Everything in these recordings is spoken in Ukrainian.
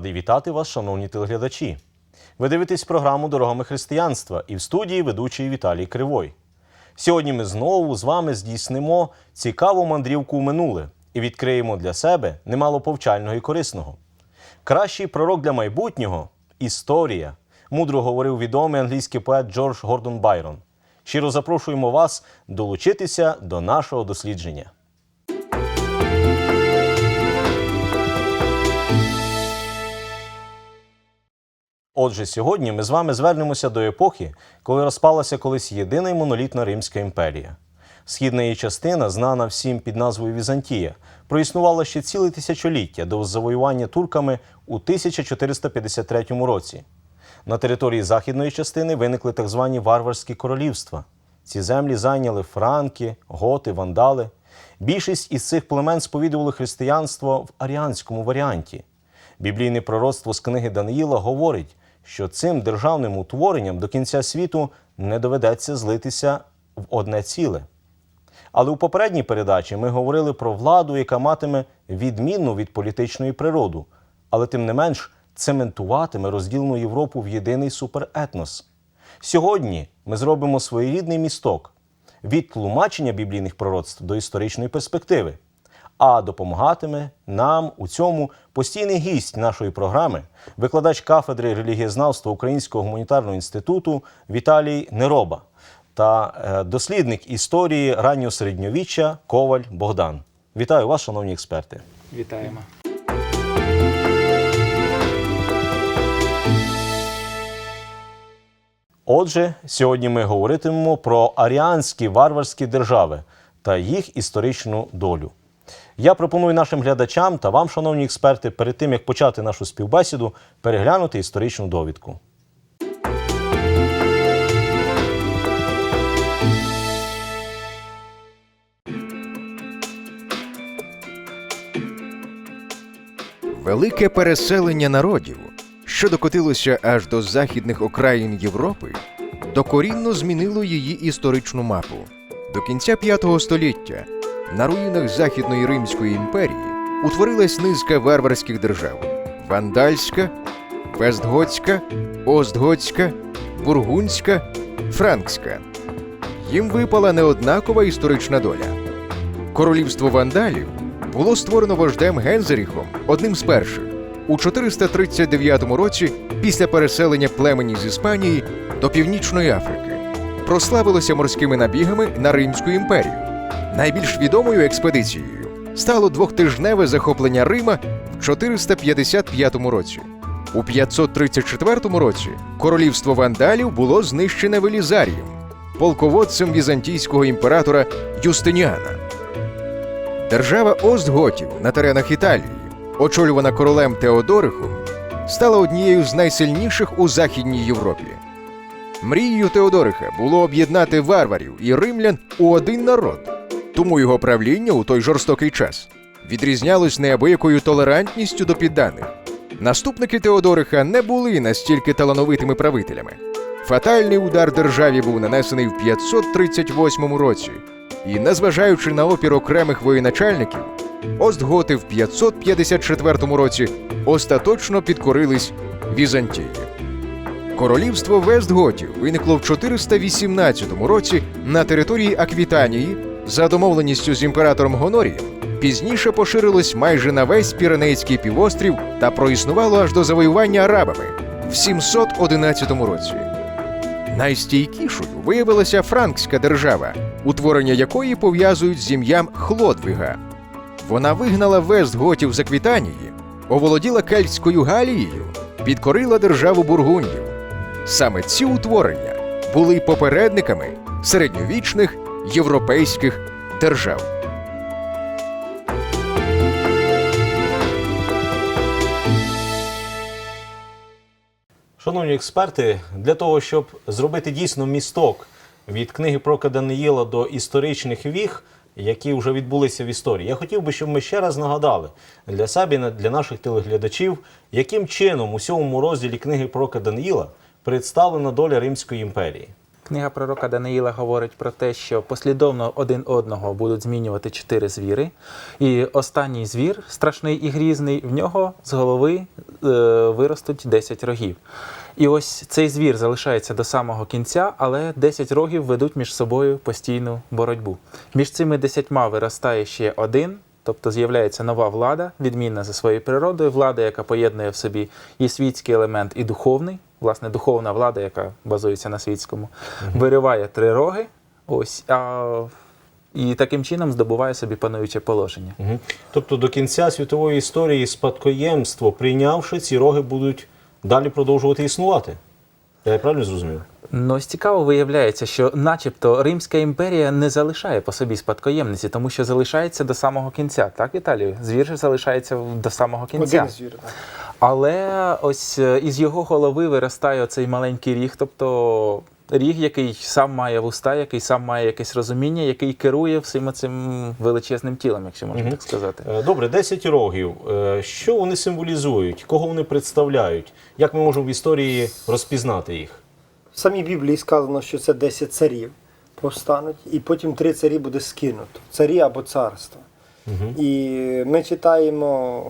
Радий вітати вас, шановні телеглядачі. Ви дивитесь програму Дорогами християнства і в студії ведучий Віталій Кривой. Сьогодні ми знову з вами здійснимо цікаву мандрівку у минуле і відкриємо для себе немало повчального і корисного. Кращий пророк для майбутнього історія, мудро говорив відомий англійський поет Джордж Гордон Байрон. Щиро запрошуємо вас долучитися до нашого дослідження. Отже, сьогодні ми з вами звернемося до епохи, коли розпалася колись єдина й монолітна Римська імперія. Східна її частина, знана всім під назвою Візантія, проіснувала ще ціле тисячоліття до завоювання турками у 1453 році. На території західної частини виникли так звані варварські королівства. Ці землі зайняли франки, готи, вандали. Більшість із цих племен сповідували християнство в аріанському варіанті. Біблійне пророцтво з книги Даниїла говорить, що цим державним утворенням до кінця світу не доведеться злитися в одне ціле. Але у попередній передачі ми говорили про владу, яка матиме відмінну від політичної природу, але тим не менш цементуватиме розділену Європу в єдиний суперетнос. Сьогодні ми зробимо своєрідний місток від тлумачення біблійних пророцтв до історичної перспективи. А допомагатиме нам у цьому постійний гість нашої програми, викладач кафедри релігієзнавства Українського гуманітарного інституту Віталій Нероба та е, дослідник історії раннього середньовіччя Коваль Богдан. Вітаю вас, шановні експерти. Вітаємо. Отже, сьогодні ми говоритимемо про аріанські варварські держави та їх історичну долю. Я пропоную нашим глядачам та вам, шановні експерти, перед тим як почати нашу співбесіду, переглянути історичну довідку. Велике переселення народів, що докотилося аж до західних окраїн Європи, докорінно змінило її історичну мапу. До кінця V століття на руїнах Західної Римської імперії утворилась низка варварських держав: Вандальська, Вестготська, Остготська, Бургундська, Франкська. Їм випала неоднакова історична доля. Королівство вандалів було створено вождем Гензеріхом одним з перших у 439 році після переселення племені з Іспанії до Північної Африки. Прославилося морськими набігами на Римську імперію. Найбільш відомою експедицією стало двохтижневе захоплення Рима в 455 році. У 534 році королівство вандалів було знищене Велізарієм, полководцем візантійського імператора Юстиніана. Держава Остготів на теренах Італії, очолювана королем Теодорихом, стала однією з найсильніших у Західній Європі. Мрією Теодориха було об'єднати варварів і римлян у один народ, тому його правління у той жорстокий час відрізнялось неабиякою толерантністю до підданих. Наступники Теодориха не були настільки талановитими правителями. Фатальний удар державі був нанесений в 538 році, і, незважаючи на опір окремих воєначальників, Остготи в 554 році остаточно підкорились Візантії. Королівство Вестготів виникло в 418 році на території Аквітанії за домовленістю з імператором Гонорієм. Пізніше поширилось майже на весь Піренейський півострів та проіснувало аж до завоювання арабами в 711 році. Найстійкішою виявилася франкська держава, утворення якої пов'язують з ім'ям Хлодвига. Вона вигнала Вестготів з Аквітанії, оволоділа Кельтською Галією, підкорила державу бургундів. Саме ці утворення були попередниками середньовічних європейських держав. Шановні експерти, для того, щоб зробити дійсно місток від книги про Даниїла до історичних віг, які вже відбулися в історії, я хотів би, щоб ми ще раз нагадали для себе для наших телеглядачів, яким чином у сьомому розділі книги про Даниїла представлена доля Римської імперії. Книга пророка Даниїла говорить про те, що послідовно один одного будуть змінювати чотири звіри. І останній звір, страшний і грізний, в нього з голови е, виростуть 10 рогів. І ось цей звір залишається до самого кінця, але 10 рогів ведуть між собою постійну боротьбу. Між цими десятьма виростає ще один. Тобто з'являється нова влада, відмінна за своєю природою, влада, яка поєднує в собі і світський елемент, і духовний. Власне, духовна влада, яка базується на світському, вириває три роги. Ось а і таким чином здобуває собі пануюче положення. Мгм. Тобто до кінця світової історії спадкоємство, прийнявши ці роги, будуть далі продовжувати існувати. Я правильно зрозумів? Ну, ось цікаво виявляється, що, начебто, Римська імперія не залишає по собі спадкоємниці, тому що залишається до самого кінця. Так, Віталію? Звір же залишається до самого кінця. Один звір, так. Але ось е, із його голови виростає оцей маленький ріг, тобто ріг, який сам має вуста, який сам має якесь розуміння, який керує всім цим величезним тілом, якщо можна Мгм. так сказати. Е, Добре, 10 рогів. Е, Що вони символізують? Кого вони представляють? Як ми можемо в історії розпізнати їх? В самій Біблії сказано, що це 10 царів повстануть, і потім три царі буде скинуто. Царі або царства. І ми читаємо,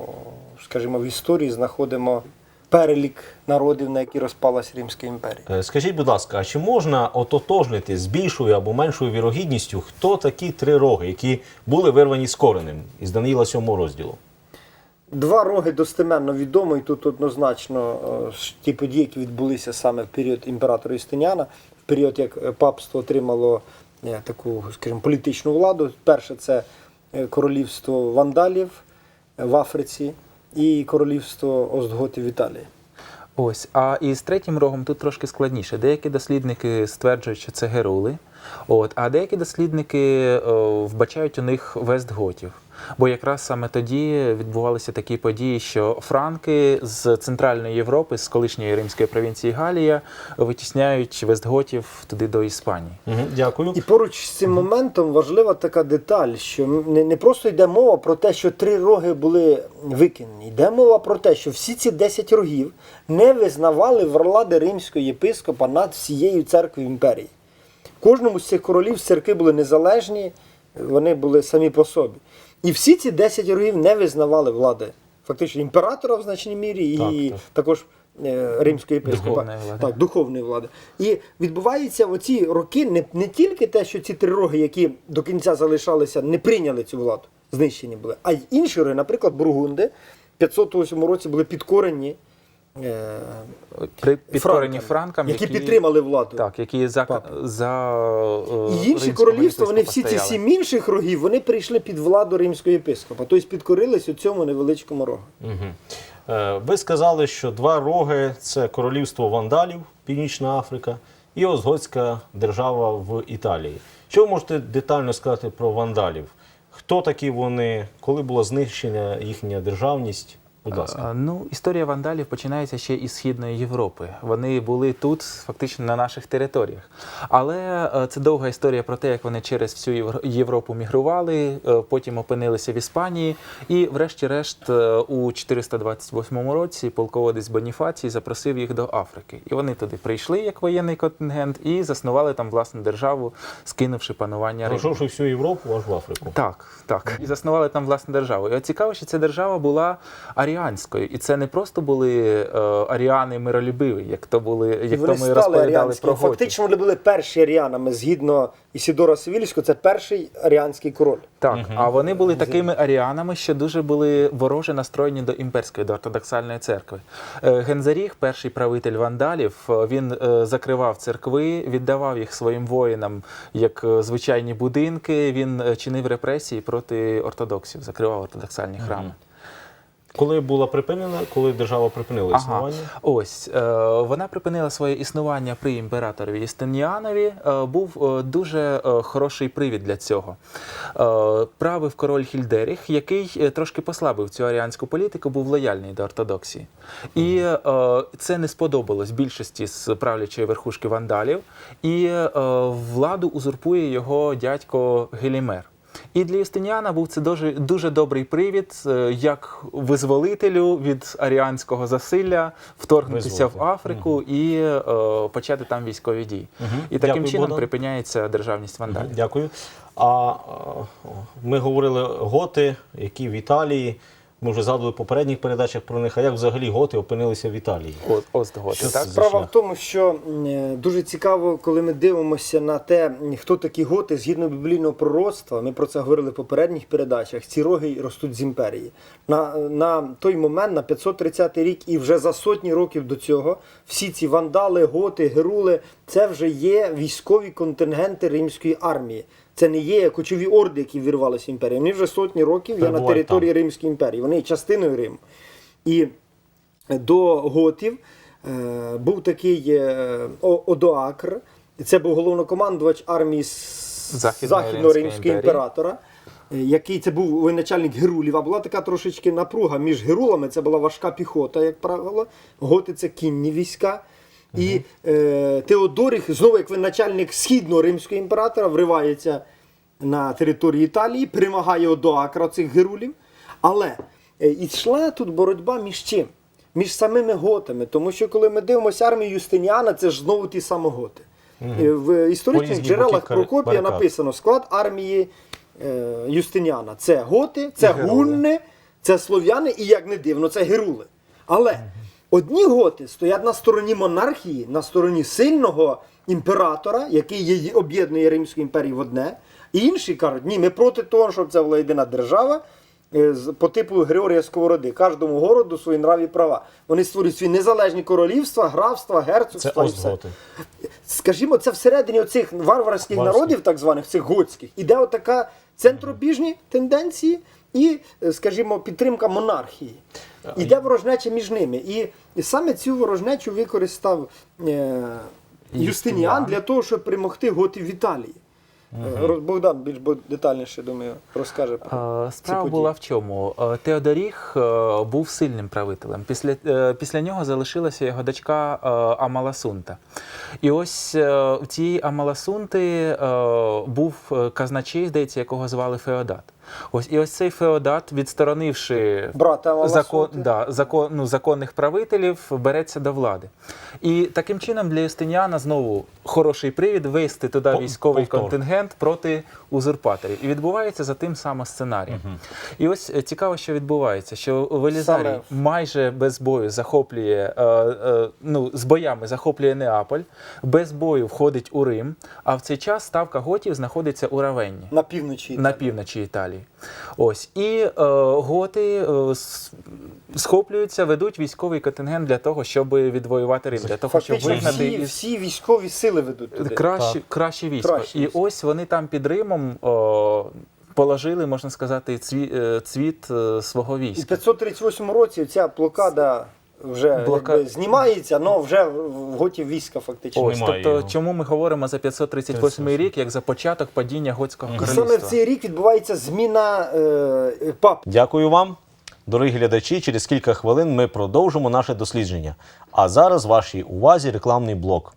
скажімо, в історії знаходимо перелік народів, на які розпалась Римська імперія. Е, Скажіть, будь ласка, а чи можна ототожнити з більшою або меншою вірогідністю, хто такі три роги, які були вирвані з коренем із Даниїла 7 розділу? Два роги достеменно відомо, і тут однозначно е, ті події, які відбулися саме в період імператора Юстиніана, в період як е, папство отримало е, таку, скажімо, політичну владу. Перше це королівство вандалів в Африці і королівство Остготів в Італії. Ось, а із третім рогом тут трошки складніше. Деякі дослідники стверджують, що це герули, от, а деякі дослідники о, вбачають у них вестготів. Бо якраз саме тоді відбувалися такі події, що франки з Центральної Європи, з колишньої римської провінції Галія, витісняють вестготів туди до Іспанії. Угу, дякую. І поруч з цим моментом важлива така деталь, що не, не просто йде мова про те, що три роги були викинені. Йде мова про те, що всі ці 10 рогів не визнавали влади римського єпископа над всією церквою імперії. Кожному з цих королів церкви були незалежні, вони були самі по собі. І всі ці 10 рогів не визнавали влади. Фактично імператора в значній мірі і Так, так. також е, римського єпископа. Духовної. Так, духовної влади. І відбувається в оці роки не, не тільки те, що ці три роги, які до кінця залишалися, не прийняли цю владу, знищені були, а й інші роги, наприклад, Бургунди, в 508 році були підкорені. Е, При підкоренні франкам, франкам, які, підтримали владу. Так, які за, за е, І інші королівства, вони всі ці сім інших рогів, вони прийшли під владу римського єпископа, тобто підкорились у цьому невеличкому рогу. Угу. Ви сказали, що два роги це королівство вандалів, Північна Африка, і Озготська держава в Італії. Що ви можете детально сказати про вандалів? Хто такі вони, коли була знищена їхня державність? Будь ласка. Ну, історія вандалів починається ще із Східної Європи. Вони були тут, фактично, на наших територіях. Але е, це довга історія про те, як вони через всю Європу мігрували, е, потім опинилися в Іспанії. І, врешті-решт, е, у 428 році полководець Боніфацій запросив їх до Африки. І вони туди прийшли як воєнний контингент і заснували там власну державу, скинувши панування Риму. Пройшовши всю Європу, аж в Африку. Так, так. І заснували там власну державу. І от цікаво, що ця держава була аріанською. І це не просто були е, аріани миролюбиві, як то були, І як вони то ми стали розповідали аріанськими. про готів. Фактично вони були перші аріанами згідно Ісідора Севільського, це перший аріанський король. Так, а вони були такими аріанами, що дуже були вороже настроєні до імперської, до ортодоксальної церкви. Е, Гензаріг, перший правитель вандалів, е, він е, закривав церкви, віддавав їх своїм воїнам як е, звичайні будинки. Він е, чинив репресії проти ортодоксів, закривав ортодоксальні храми. Коли була припинена, коли держава припинила існування? Ось е, вона припинила своє існування при імператорові Юстиніанові. Е, був е, дуже е, хороший привід для цього. Е, правив король Хільдеріх, який е, трошки послабив цю аріанську політику, був лояльний до ортодоксії. І е, це не сподобалось більшості з правлячої верхушки вандалів. І е, владу узурпує його дядько Гелімер. І для Юстиніана був це дуже, дуже добрий привід, е, як визволителю від аріанського засилля вторгнутися в Африку Африку і е, почати там військові дії. І таким Дякую, чином Богдан. припиняється державність вандалів. Дякую. А ми говорили готи, які в Італії. Ми вже згадували в попередніх передачах про них. А як взагалі готи опинилися в Італії? От, Остготи, Що так? Справа в тому, що е, дуже цікаво, коли ми дивимося на те, хто такі готи згідно біблійного пророцтва. Ми про це говорили в попередніх передачах. Ці роги ростуть з імперії. На, на той момент, на 530 рік, і вже за сотні років до цього, всі ці вандали, готи, герули це вже є військові контингенти римської армії. Це не є кочові орди, які вірвалися в імперію. Вони вже сотні років є на території Римської імперії. Вони є частиною Риму. І до готів е, був такий е, Одоакр. Це був головнокомандувач армії Західно-Римського імператора. е, Який це був воєначальник Герулів, а була така трошечки напруга між герулами. Це була важка піхота, як правило. Готи це кінні війська. І е, Теодоріх, знову як начальник східного римського імператора, вривається на територію Італії, перемагає Одоакра цих герулів. Але е, йшла тут боротьба між чим? Між самими готами. Тому що коли ми дивимося армію Юстиніана, це ж знову ті самі готи. Е, В історичних джерелах Прокопія написано склад армії е, Юстиніана. Це готи, це гунни, це слов'яни і, як не дивно, це герули. Але одні готи стоять на стороні монархії, на стороні сильного імператора, який її об'єднує Римську імперію в одне. І інші кажуть, ні, ми проти того, щоб це була єдина держава. е, По типу Григорія Сковороди, кожному городу свої нраві права. Вони створюють свої незалежні королівства, графства, Це герцогства. і все. Скажімо, це всередині оцих варварських Варварських. народів, так званих цих готських, іде отака центробіжні тенденції і, е, скажімо, підтримка монархії. Іде ворожнеча між ними. І, і саме цю ворожнечу використав е, Юстиніан для того, щоб перемогти готів в Італії. Роз- Богдан більш детальніше, думаю, розкаже про Е, ці події. була в чому? Е, Теодоріх е, був сильним правителем. Після, після нього залишилася його дочка Амаласунта. І ось в цієї Амаласунти був казначей, здається, якого звали Феодат. Ось і ось цей Феодат, відсторонивши Брата закон, да, закон, ну, законних правителів, береться до влади. І таким чином для Юстиніана знову хороший привід вести туди військовий повтор. контингент проти узурпаторів. І відбувається за тим самим сценарієм. І ось е, цікаво, що відбувається, що Велізарій Саме- майже без бою захоплює, е, е, ну, з боями захоплює Неаполь, без бою входить у Рим, а в цей час ставка готів знаходиться у Равенні на півночі. на півночі Італії. Ось і е, готи е, схоплюються, ведуть військовий контингент для того, щоб відвоювати Рим, для того, щоб Фактично вигнати всі, із всі військові сили ведуть туди. краще, краще військо. Краще і військо. ось вони там під Римом о, положили, можна сказати, цві, е, цвіт е, свого війська. 538 році ця блокада вже Блока- якби, знімається, але вже в готі війська фактично. Ось, Немає тобто, його. чому ми говоримо за 538 рік, як за початок падіння готського І саме в цей рік відбувається зміна е, пап. Дякую вам, дорогі глядачі. Через кілька хвилин ми продовжимо наше дослідження. А зараз вашій увазі рекламний блок.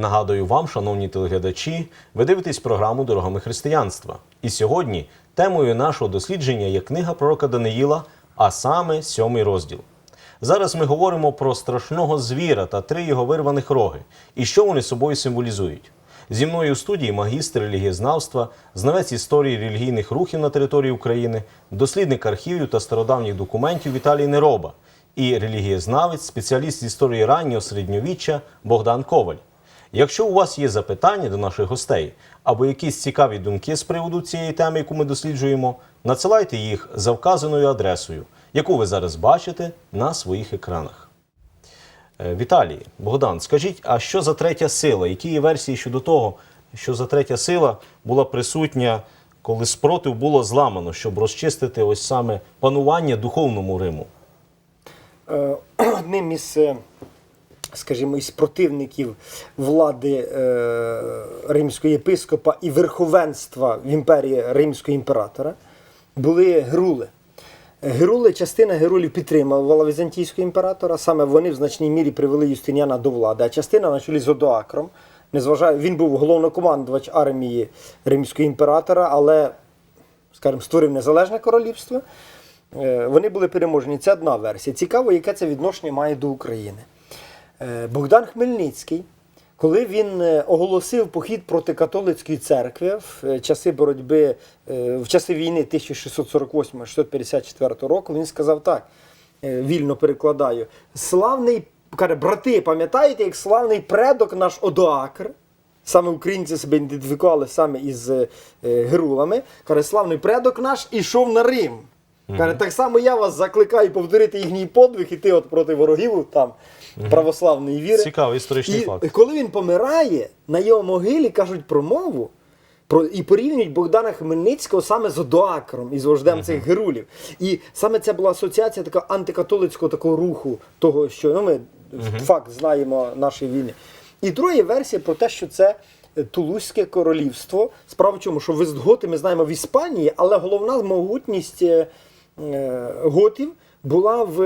Нагадую вам, шановні телеглядачі, ви дивитесь програму Дорогами християнства. І сьогодні темою нашого дослідження є книга пророка Даниїла, а саме сьомий розділ. Зараз ми говоримо про страшного звіра та три його вирваних роги і що вони собою символізують. Зі мною у студії магістр релігієзнавства, знавець історії релігійних рухів на території України, дослідник архівів та стародавніх документів Віталій Нероба і релігієзнавець, спеціаліст з історії раннього середньовіччя Богдан Коваль. Якщо у вас є запитання до наших гостей або якісь цікаві думки з приводу цієї теми, яку ми досліджуємо, надсилайте їх за вказаною адресою, яку ви зараз бачите на своїх екранах. Е, Віталій, Богдан, скажіть, а що за третя сила? Які є версії щодо того, що за третя сила була присутня, коли спротив було зламано, щоб розчистити ось саме панування духовному Риму? Е, Одним із, е, скажімо, із противників влади е, римського єпископа і верховенства в імперії римського імператора були грули. Герули, частина герулів підтримувала візантійського імператора. Саме вони в значній мірі привели Юстиніана до влади, а частина на чолі з Одоакром. Незважає, він був головнокомандувач армії римського імператора, але, скажімо, створив незалежне королівство. Е, Вони були переможені. Це одна версія. Цікаво, яке це відношення має до України. Е, Богдан Хмельницький, коли він е, оголосив похід проти католицької церкви в е, часи боротьби, в часи війни 1648-654 року, він сказав так, вільно перекладаю, славний, каже, брати, пам'ятаєте, як славний предок наш Одоакр, Саме українці себе ідентифікували саме із герулами. Каже, славний предок наш ішов на Рим. Каже, так само я вас закликаю повторити їхній подвиг, іти от проти ворогів там православної віри. Цікавий історичний і факт. коли він помирає, на його могилі кажуть промову. Про і порівнюють Богдана Хмельницького саме з Одоакром із вождем цих герулів. І саме це була асоціація така антикатолицького такого руху, того, що ну, ми факт знаємо нашої війни. І друга версія про те, що це е, Тулузьке королівство. Справа в чому, що вестготи ми знаємо в Іспанії, але головна могутність е, е, готів була в,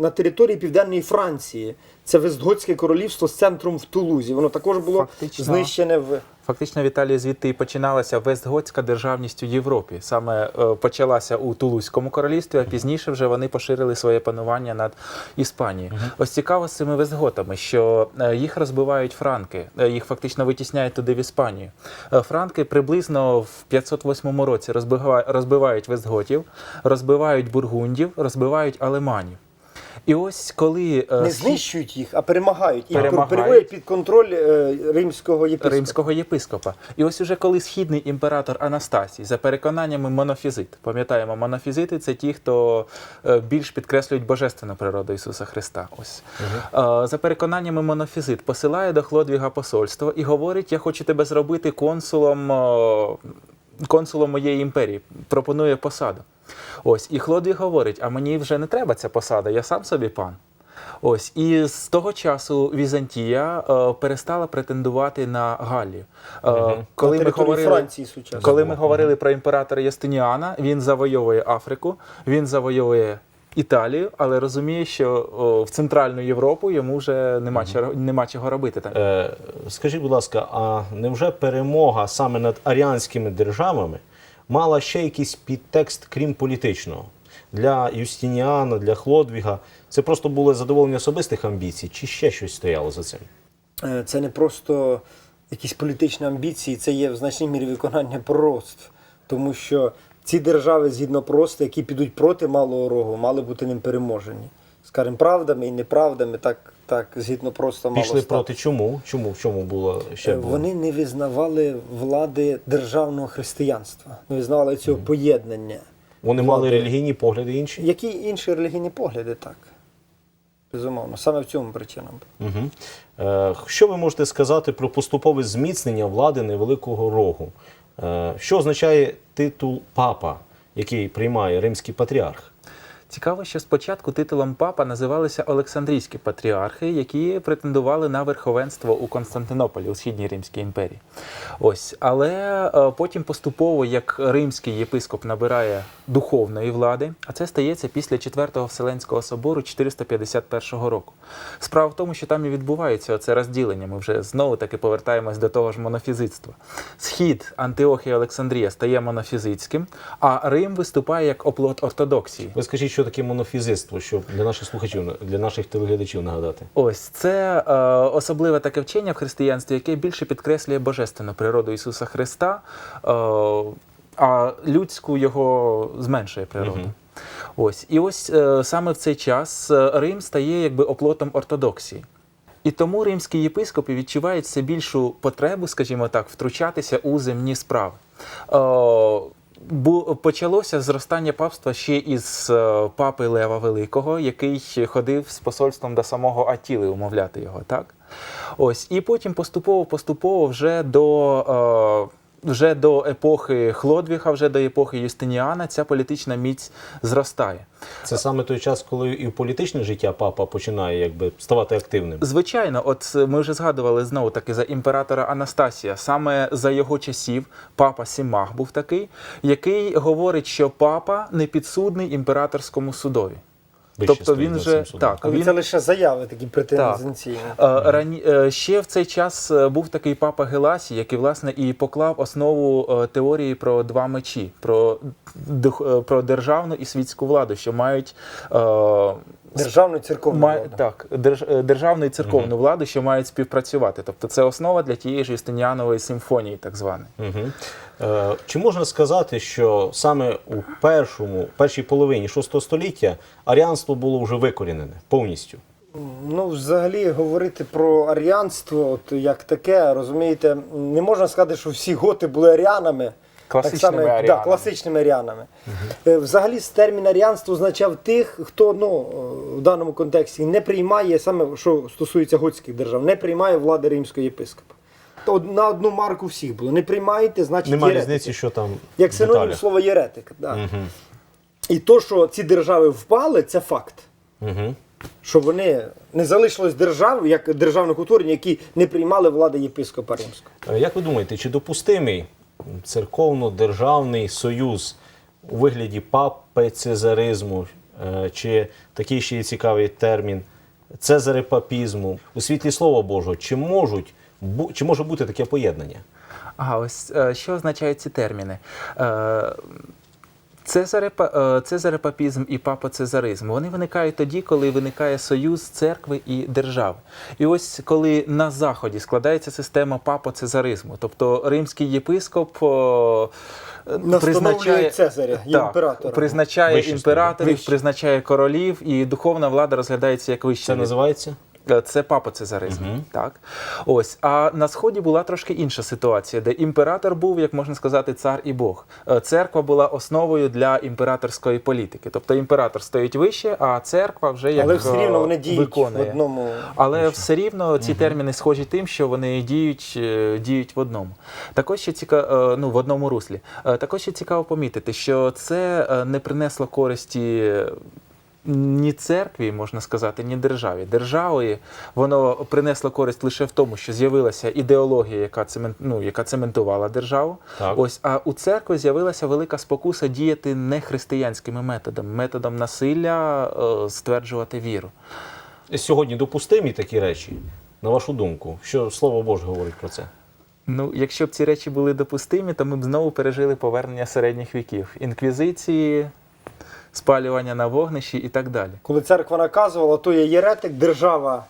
на території Південної Франції. Це Вестготське королівство з центром в Тулузі. Воно також було Фактично. знищене в. Фактично, Віталій, звідти і починалася вестготська державність у Європі. Саме е, почалася у Тулузькому королівстві, а пізніше вже вони поширили своє панування над Іспанією. Ось цікаво з цими вестготами, що е, їх розбивають франки, е, їх фактично витісняють туди в Іспанію. Е, Франки приблизно в 508 році розбива- розбивають вестготів, розбивають бургундів, розбивають алеманів. І ось коли е, Не схід- знищують їх, а перемагають. І Перемагають. переводять під контроль е, римського єпископа. римського єпископа. І ось уже коли східний імператор Анастасій, за переконаннями монофізит, пам'ятаємо, монофізити це ті, хто е, більш підкреслюють божественну природу Ісуса Христа. Ось Е, за переконаннями монофізит посилає до Хлодвіга посольство і говорить: Я хочу тебе зробити консулом. е, Консулом моєї імперії пропонує посаду. Ось, і хлодій говорить: а мені вже не треба ця посада, я сам собі пан. Ось і з того часу Візантія е, перестала претендувати на Галлію. Е, Коли На ми говорили Франції коли ми говорили про імператора Ястиніана, він завойовує Африку, він завойовує Італію, але розуміє, що о, в Центральну Європу йому вже нема, чого, нема чого робити там. Е, скажіть, будь ласка, а невже перемога саме над аріанськими державами мала ще якийсь підтекст, крім політичного? Для Юстиніана, для Хлодвіга це просто було задоволення особистих амбіцій, чи ще щось стояло за цим? Е, Це не просто якісь політичні амбіції, це є в значній мірі виконання пророцтв. Тому що ці держави, згідно просто, які підуть проти малого рогу, мали бути ним переможені. Скажімо, правдами і неправдами, так, так згідно просто мало Пішли стати. проти чому? Чому? В чому було ще Е, було? Вони не визнавали влади державного християнства, не визнавали цього поєднання. Вони мали релігійні погляди інші? Які інші релігійні погляди, так. Безумовно, саме в цьому причина. Угу. Е, що ви можете сказати про поступове зміцнення влади невеликого рогу? Е, що означає титул папа, який приймає римський патріарх? Цікаво, що спочатку титулом папа називалися Олександрійські патріархи, які претендували на верховенство у Константинополі у східній Римській імперії. Ось, але е, потім поступово, як римський єпископ набирає духовної влади, а це стається після Четвертого Вселенського собору 451 року. Справа в тому, що там і відбувається це розділення. Ми вже знову таки повертаємось до того ж монофізитства. Схід Антиохія Олександрія стає монофізитським, а Рим виступає як оплот ортодоксії. Ви скажіть, що таке монофізитство, щоб для наших слухачів, для наших телеглядачів нагадати? Ось це е, особливе таке вчення в християнстві, яке більше підкреслює божественну природу Ісуса Христа, е, а людську його зменшує природу. Ось і ось е, саме в цей час е, Рим стає якби оплотом ортодоксії. І тому римські єпископи відчувають все більшу потребу, скажімо так, втручатися у земні справи. Е, бу- почалося зростання папства ще із е, папи Лева Великого, який ходив з посольством до самого Атіли умовляти його, так? Ось, і потім поступово-поступово вже до. е, вже до епохи Хлодвіга, вже до епохи Юстиніана ця політична міць зростає. Це саме той час, коли і в політичне життя папа починає якби ставати активним. Звичайно, от е, ми вже згадували знову таки за імператора Анастасія. Саме за його часів папа Сімах був такий, який говорить, що папа не підсудний імператорському судові. Вище тобто він за же цим судом. так Але він це лише заяви такі претензійні. Е, Рані... е, Ще в цей час е, був такий папа Геласій, який власне і поклав основу теорії про два мечі, про, дух- про державну і світську владу, що мають Державну церковну Має, владу. так, держ, е, державну і церковну владу, що мають співпрацювати. Тобто це основа для тієї ж Юстиніанової симфонії, так званої. Угу. Е, чи можна сказати, що саме у першому, першій половині VI століття аріанство було вже викорінене повністю? Ну, взагалі, говорити про аріанство, от як таке, розумієте, не можна сказати, що всі готи були аріанами. Класичними так само, аріанами. Да, класичними аріанами. Е, Взагалі, термін аріанство означав тих, хто ну, е, в даному контексті не приймає, саме що стосується готських держав, не приймає влади римського єпископа. То на одну марку всіх було. Не приймаєте, значить Немає єретики. різниці, що там Як синонім слова єретик. Да. Мгм. І то, що ці держави впали, це факт. Мгм. Що вони не залишилось держав, як державних утворень, які не приймали влади єпископа римського. Е, Як ви думаєте, чи допустимий церковно-державний союз у вигляді папи цезаризму, е, чи такий ще є цікавий термін цезарепапізму у світлі Слова Божого, чи можуть чи може бути таке поєднання? Ага, ось е, що означають ці терміни? Е, Цезарепа, цезарепапізм і папоцезаризм вони виникають тоді, коли виникає союз церкви і держави. І ось коли на заході складається система папоцезаризму, тобто римський єпископ е, Цезаря, так, імператора. призначає імператорів, призначає королів, і духовна влада розглядається як вища Це від- Е, Це папоцезаризм. Так. Ось. А на сході була трошки інша ситуація, де імператор був, як можна сказати, цар і Бог. Е, Церква була основою для імператорської політики. Тобто імператор стоїть вище, а церква вже як Але все е, рівно вони діють виконує. в одному. Але все рівно ці терміни схожі тим, що вони діють, діють в одному. Також ще цікаво, ну, в одному руслі. Також ще цікаво помітити, що це не принесло користі. Ні церкві, можна сказати, ні державі. Державі воно принесло користь лише в тому, що з'явилася ідеологія, яка цемент, ну, яка цементувала державу. Так. Ось, а у церкви з'явилася велика спокуса діяти не християнськими методами, методом насилля е, стверджувати віру. Сьогодні допустимі такі речі, на вашу думку, що Слово Боже говорить про це? Ну, якщо б ці речі були допустимі, то ми б знову пережили повернення середніх віків, інквізиції, спалювання на вогнищі і так далі. Коли церква наказувала, то є єретик, держава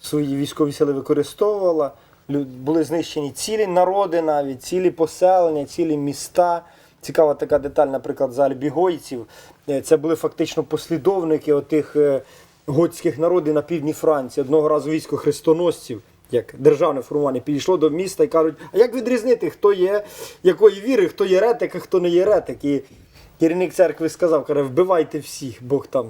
свої військові сили використовувала, були знищені цілі народи навіть, цілі поселення, цілі міста. Цікава така деталь, наприклад, за альбігойців. Е, Це були фактично послідовники отих е, готських народів на півдні Франції. Одного разу військо хрестоносців, як державне формування, підійшло до міста і кажуть, а як відрізнити, хто є, якої віри, хто є ретик, а хто не є ретик. І керівник церкви сказав, каже, вбивайте всіх, Бог там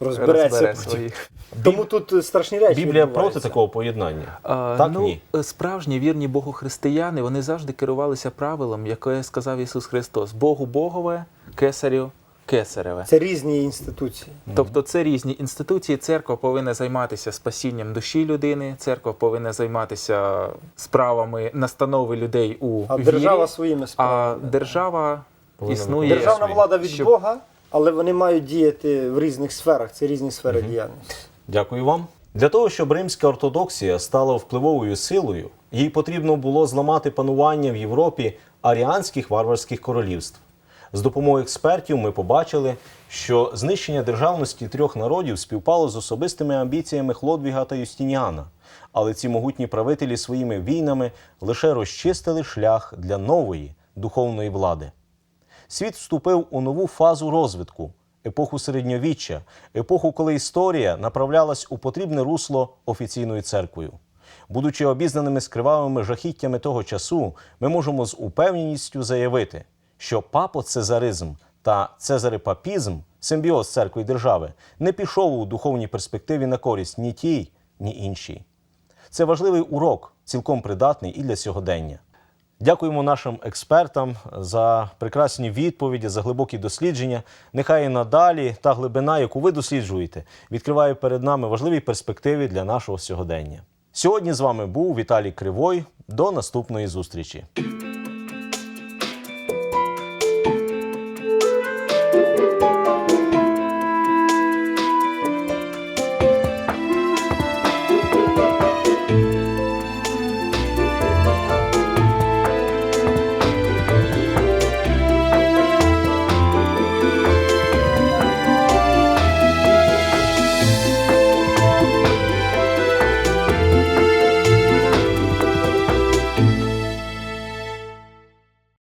розбереться. Розбере потім». своїх. Тому тут е, страшні речі. Біблія відбуваються. проти такого поєднання? А, так, ну, ні. Справжні вірні Богу християни, вони завжди керувалися правилом, яке сказав Ісус Христос: Богу Богове, кесарю кесареве. Це різні інституції. Тобто це різні інституції. Церква повинна займатися спасінням душі людини, церква повинна займатися справами настанови людей у А вірі, держава своїми а справами. держава Повинна існує. виконувати Державна влада від щоб- Бога, але вони мають діяти в різних сферах. Це різні сфери діяльності. Дякую вам. Для того, щоб римська ортодоксія стала впливовою силою, їй потрібно було зламати панування в Європі аріанських варварських королівств. З допомогою експертів ми побачили, що знищення державності трьох народів співпало з особистими амбіціями Хлодвіга та Юстініана. Але ці могутні правителі своїми війнами лише розчистили шлях для нової духовної влади. Світ вступив у нову фазу розвитку, епоху середньовіччя, епоху, коли історія направлялась у потрібне русло офіційною церквою. Будучи обізнаними з кривавими жахіттями того часу, ми можемо з упевненістю заявити, що папоцезаризм та цезарепапізм, симбіоз церкви і держави, не пішов у духовній перспективі на користь ні тій, ні іншій. Це важливий урок, цілком придатний і для сьогодення. Дякуємо нашим експертам за прекрасні відповіді, за глибокі дослідження. Нехай і надалі та глибина, яку ви досліджуєте, відкриває перед нами важливі перспективи для нашого сьогодення. Сьогодні з вами був Віталій Кривой. До наступної зустрічі.